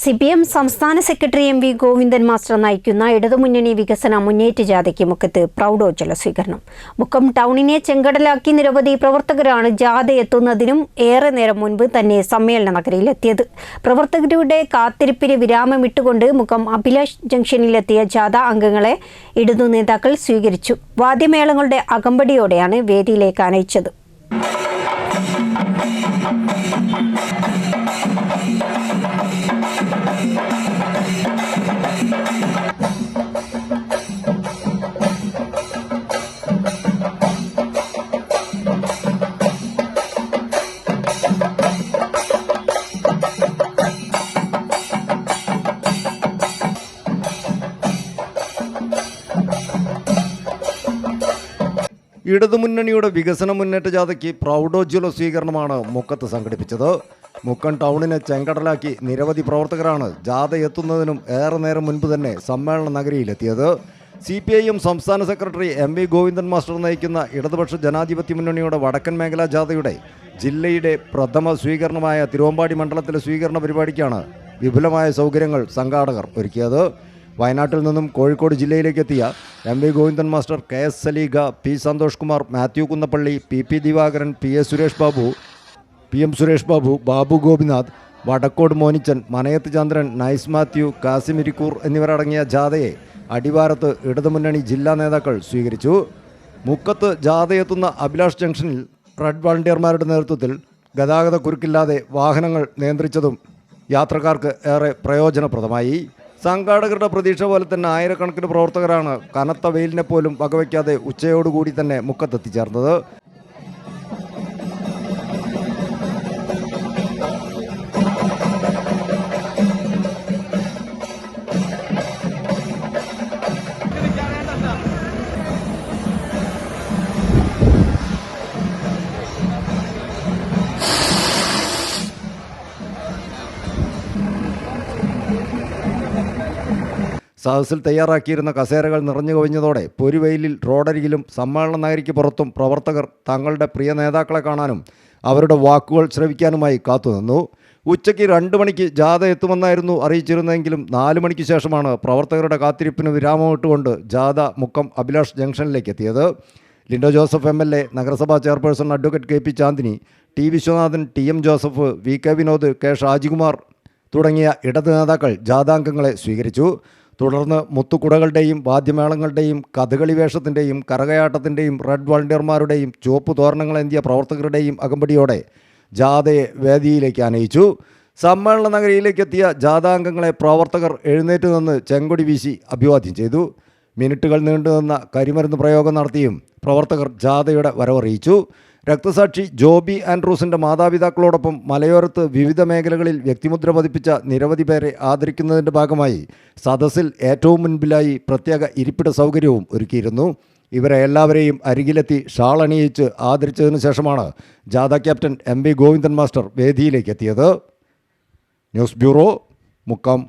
C P M സംസ്ഥാന secretary M V Govindan master നയിക്കുന്ന ഇടതുമുന്നണി വികസന മുന്നേറ്റ ജാഥയ്ക്ക് മുക്കത്ത് പ്രൗഢോജ്വല സ്വീകരണം. മുഖം ടൗണിനെ ചെങ്കടലാക്കി നിരവധി പ്രവർത്തകരാണ് ജാഥ എത്തുന്നതിനും ഏറെ നേരം മുൻപ് തന്നെ സമ്മേളന നഗരിയിലെത്തിയത്. പ്രവർത്തകരുടെ കാത്തിരിപ്പിന് വിരാമമിട്ടുകൊണ്ട് മുഖം അഭിലാഷ് ജംഗ്ഷനിലെത്തിയ ജാഥ അംഗങ്ങളെ ഇടതു നേതാക്കൾ സ്വീകരിച്ചു. വാദ്യമേളങ്ങളുടെ അകമ്പടിയോടെയാണ് വേദിയിലേക്ക് അനയിച്ചത് ഇടതുമുന്നണിയുടെ വികസന മുന്നേറ്റ ജാഥയ്ക്ക് പ്രൗഢോജ്വല സ്വീകരണമാണ് മുക്കത്ത് സംഘടിപ്പിച്ചത്. മുക്കൻ ടൗണിനെ ചെങ്കടലാക്കി നിരവധി പ്രവർത്തകരാണ് ജാഥ എത്തുന്നതിനും ഏറെ നേരം മുൻപ് തന്നെ സമ്മേളന നഗരിയിലെത്തിയത്. സി പി ഐ സംസ്ഥാന secretary M V Govindan master നയിക്കുന്ന ഇടതുപക്ഷ ജനാധിപത്യ മുന്നണിയുടെ വടക്കൻ മേഖലാ ജാഥയുടെ ജില്ലയുടെ പ്രഥമ സ്വീകരണമായ തിരുവമ്പാടി മണ്ഡലത്തിലെ സ്വീകരണ പരിപാടിക്കാണ് വിപുലമായ സൗകര്യങ്ങൾ സംഘാടകർ ഒരുക്കിയത്. വയനാട്ടിൽ നിന്നും കോഴിക്കോട് ജില്ലയിലേക്ക് എത്തിയ M V Govindan master K S Saleega P Santhosh Kumar Mathew Kunnappally P P Divakaran P S Suresh Babu P M Suresh Babu Babu Gopinath Vadakkode Monichan Manayath Chandran Nice Mathew Kasimirikkur എന്നിവരടങ്ങിയ ജാഥയെ അടിവാരത്ത് ഇടതുമുന്നണി ജില്ലാ നേതാക്കൾ സ്വീകരിച്ചു. മുക്കത്ത് ജാഥയെത്തുന്ന അഭിലാഷ് ജംഗ്ഷനിൽ red വളണ്ടിയർമാരുടെ നേതൃത്വത്തിൽ ഗതാഗത കുരുക്കില്ലാതെ വാഹനങ്ങൾ നിയന്ത്രിച്ചതും യാത്രക്കാർക്ക് ഏറെ പ്രയോജനപ്രദമായി. സംഘാടകരുടെ പ്രതീക്ഷ പോലെ തന്നെ ആയിരക്കണക്കിന് പ്രവർത്തകരാണ് കനത്ത വെയിലിനെ പോലും വകവയ്ക്കാതെ ഉച്ചയോടുകൂടി തന്നെ മുക്കത്തെത്തിച്ചേർന്നത്. സദസ്സിൽ തയ്യാറാക്കിയിരുന്ന കസേരകൾ നിറഞ്ഞു കവിഞ്ഞതോടെ പൊരുവെയിലിൽ റോഡരികിലും സമ്മേളന നഗരിക്ക് പുറത്തും പ്രവർത്തകർ തങ്ങളുടെ പ്രിയ നേതാക്കളെ കാണാനും അവരുടെ വാക്കുകൾ ശ്രവിക്കാനുമായി കാത്തുനിന്നു. ഉച്ചയ്ക്ക് രണ്ട് മണിക്ക് ജാഥ എത്തുമെന്നായിരുന്നു അറിയിച്ചിരുന്നതെങ്കിലും നാല് മണിക്ക് ശേഷമാണ് പ്രവർത്തകരുടെ കാത്തിരിപ്പിന് വിരാമമിട്ടുകൊണ്ട് ജാഥ മുക്കം അഭിലാഷ് ജംഗ്ഷനിലേക്ക് എത്തിയത്. Lindo Joseph M L A നഗരസഭാ chairperson advocate K P Chandini T Viswanathan T M Joseph V K Vinod K Shajikumar തുടങ്ങിയ ഇടത് നേതാക്കൾ ജാഥാംഗങ്ങളെ സ്വീകരിച്ചു. തുടർന്ന് മുത്തുകുടകളുടെയും വാദ്യമേളങ്ങളുടെയും കഥകളി വേഷത്തിന്റെയും കരകയാട്ടത്തിന്റെയും റെഡ് വളണ്ടിയർമാരുടെയും ചുവപ്പ് തോരണങ്ങളേന്തിയ പ്രവർത്തകരുടെയും അകമ്പടിയോടെ ജാഥയെ വേദിയിലേക്ക് അനയിച്ചു. സമ്മേളന നഗരിയിലേക്കെത്തിയ ജാഥാംഗങ്ങളെ പ്രവർത്തകർ എഴുന്നേറ്റ് നിന്ന് ചെങ്കൊടി വീശി അഭിവാദ്യം ചെയ്തു. മിനിറ്റുകൾ നീണ്ടുനിന്ന കരിമരുന്ന് പ്രയോഗം നടത്തിയും പ്രവർത്തകർ ജാഥയുടെ വരവറിയിച്ചു. രക്തസാക്ഷി ജോബി ആൻഡ്രൂസിന്റെ മാതാപിതാക്കളോടൊപ്പം മലയോരത്ത് വിവിധ മേഖലകളിൽ വ്യക്തിമുദ്ര പതിപ്പിച്ച നിരവധി പേരെ ആദരിക്കുന്നതിന്റെ ഭാഗമായി സദസ്സിൽ ഏറ്റവും മുൻപിലായി പ്രത്യേക ഇരിപ്പിട സൗകര്യവും ഒരുക്കിയിരുന്നു. ഇവരെ എല്ലാവരെയും അരികിലെത്തി ഷാൾ അണിയിച്ച് ആദരിച്ചതിനു ശേഷമാണ് ജാഥ captain M V Govindan master വേദിയിലേക്ക് എത്തിയത്. News bureau Mukkam.